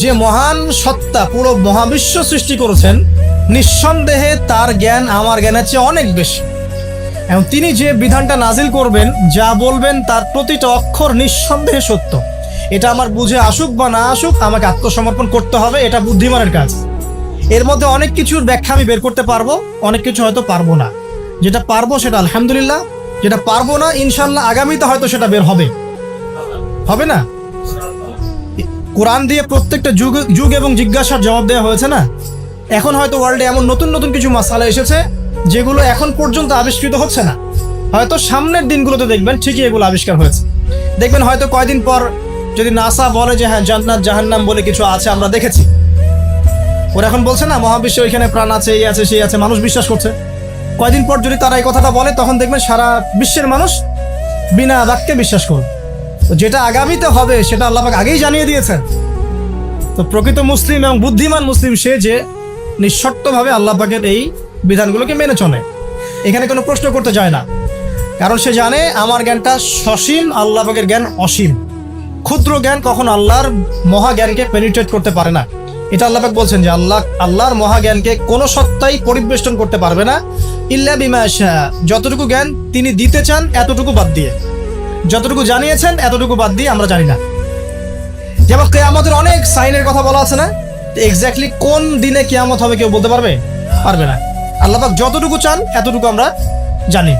যে মহান সত্তা পুরো মহাবিশ্ব সৃষ্টি করেছেন, নিঃসন্দেহে তার জ্ঞান আমার জ্ঞানের চেয়ে অনেক বেশি। এবং তিনি যে বিধানটা নাজিল করবেন, যা বলবেন তার প্রতিটা অক্ষর নিঃসন্দেহে সত্য। এটা আমার বুঝে আসুক বা না আসুক, আমাকে আত্মসমর্পণ করতে হবে, এটা বুদ্ধিমানের কাজ। এর মধ্যে অনেক কিছুর ব্যাখ্যা আমি বের করতে পারব, অনেক কিছু হয়তো পারব না। যেটা পারব সেটা আলহামদুলিল্লাহ, যেটা পারব না ইনশাল্লাহ আগামীতে হয়তো সেটা বের হবে। হবে না? কোরআন দিয়ে প্রত্যেকটা যুগ যুগ এবং জিজ্ঞাসার জবাব দেওয়া হয়েছে না? এখন হয়তো ওয়ার্ল্ডে এমন নতুন নতুন কিছু মশালা এসেছে, যেগুলো এখন পর্যন্ত আবিষ্কৃত হচ্ছে না। হয়তো সামনের দিনগুলোতে দেখবেন ঠিকই এগুলো আবিষ্কার হয়েছে। দেখবেন হয়তো কয়দিন পর যদি নাসা বলে যে হ্যাঁ জান্নাত, জাহান্নাম বলে কিছু আছে, আমরা দেখেছি। ওরা এখন বলছে না, মহাবিশ্বে ওইখানে প্রাণ আছে, এই আছে, সেই আছে, মানুষ বিশ্বাস করছে। কয়দিন পর যদি তারা এই কথাটা বলে, তখন দেখবেন সারা বিশ্বের মানুষ বিনা বাক্যে বিশ্বাস করবে। তো যেটা আগামীতে হবে সেটা আল্লাহ পাক আগেই জানিয়ে দিয়েছেন। তো প্রকৃত মুসলিম এবং বুদ্ধিমান মুসলিম সে যে নিঃশর্তভাবে আল্লাহ পাকের এই বিধানগুলোকে মেনে চলে। এখানে কোনো প্রশ্ন করতে যায় না। কারণ সে জানে আমার জ্ঞানটা সসীম, আল্লাহ পাকের জ্ঞান অসীম। ক্ষুদ্র জ্ঞান কখন আল্লাহর মহা জ্ঞানকে পেনিট্রেট করতে পারে না। এটা আল্লাহ পাক বলছেন যে আল্লাহ, আল্লাহর মহা জ্ঞানকে কোনো সত্তাই পরিবেষ্টন করতে পারবে না। ইল্লা বিমা। যতটুকু জ্ঞান তিনি দিতে চান, এতটুকু বাদ দিয়ে। যতটুকু জানিয়েছেন, এতটুকু বাদ দিয়ে আমরা জানি না। যেমন কেয়ামতের অনেক সাইনের কথা বলা আছে না? এক্স্যাক্টলি কোন দিনে কেয়ামত হবে কেউ বলতে পারবে? পারবে না। আল্লাহ যতটুকু চান, এতটুকু আমরা জানি।